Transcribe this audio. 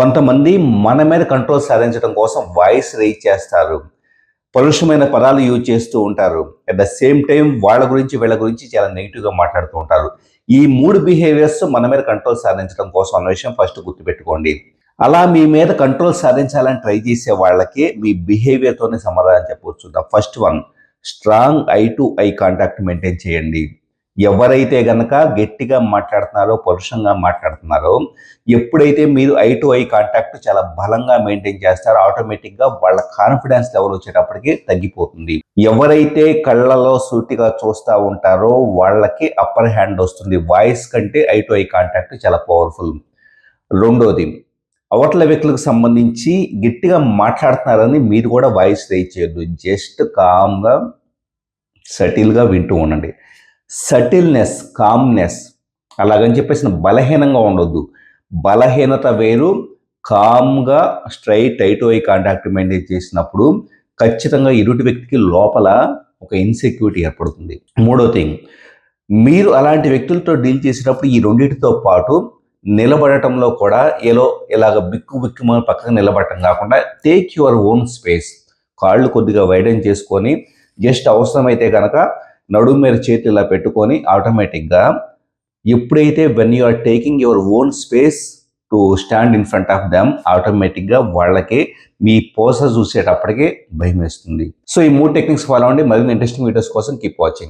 కొంతమంది మన మీద కంట్రోల్ సాధించడం కోసం వాయిస్ రైజ్ చేస్తారు. పరుషమైన పదాలు యూజ్ చేస్తూ ఉంటారు. అట్ ద సేమ్ టైం వాళ్ళ గురించి వీళ్ళ గురించి చాలా నెగిటివ్గా మాట్లాడుతూ ఉంటారు. ఈ మూడు బిహేవియర్స్ మన మీద కంట్రోల్ సాధించడం కోసం అన్న విషయం ఫస్ట్ గుర్తుపెట్టుకోండి. అలా మీ మీద కంట్రోల్ సాధించాలని ట్రై చేసే వాళ్ళకి మీ బిహేవియర్తోనే సమాధానం చెప్పవచ్చు. The first one strong eye to eye contact maintain చేయండి. ఎవరైతే గనక గట్టిగా మాట్లాడుతున్నారో పరుషంగా మాట్లాడుతున్నారో ఎప్పుడైతే మీరు ఐ టు ఐ కాంటాక్ట్ చాలా బలంగా మెయింటైన్ చేస్తారో ఆటోమేటిక్గా వాళ్ళ కాన్ఫిడెన్స్ లెవెల్ వచ్చేటప్పటికి తగ్గిపోతుంది. ఎవరైతే కళ్ళలో సూటిగా చూస్తూ ఉంటారో వాళ్ళకి అప్పర్ హ్యాండ్ వస్తుంది. వాయిస్ కంటే ఐ టు ఐ కాంటాక్ట్ చాలా పవర్ఫుల్ రెండోది అవతల వ్యక్తులకు సంబంధించి గట్టిగా మాట్లాడుతున్నారని మీరు కూడా వాయిస్ రేజ్ చేయొద్దు. జస్ట్ కామ్గా సటిల్గా వింటూ ఉండండి. సటిల్నెస్ కామ్నెస్ అలాగని చెప్పేసి బలహీనంగా ఉండొద్దు. బలహీనత వేరు కామ్గా straight eye to eye contact maintain చేసినప్పుడు ఖచ్చితంగా ఇరుటి వ్యక్తికి లోపల ఒక ఇన్సెక్యూరిటీ ఏర్పడుతుంది. మూడో థింగ్ మీరు అలాంటి వ్యక్తులతో డీల్ చేసేటప్పుడు ఈ రెండింటితో పాటు నిలబడటంలో కూడా ఏలో ఇలాగ బిక్కు బిక్కుమని పక్కన నిలబడటం కాకుండా టేక్ యువర్ ఓన్ స్పేస్ కాళ్ళు కొద్దిగా వైడెన్ చేసుకొని జస్ట్ అవసరమైతే కనుక నడుము మీద చేతి ఇలా పెట్టుకొని ఆటోమేటిక్గా ఎప్పుడైతే when you are taking your own space to stand in front of them ఆటోమేటిక్గా వాళ్ళకి మీ పోస చూసేటప్పటికే భయం వేస్తుంది సో ఈ మూడు టెక్నిక్స్ ఫాలో అండి మరిన్ని ఇంట్రెస్టింగ్ వీడియోస్ కోసం కీప్ వాచింగ్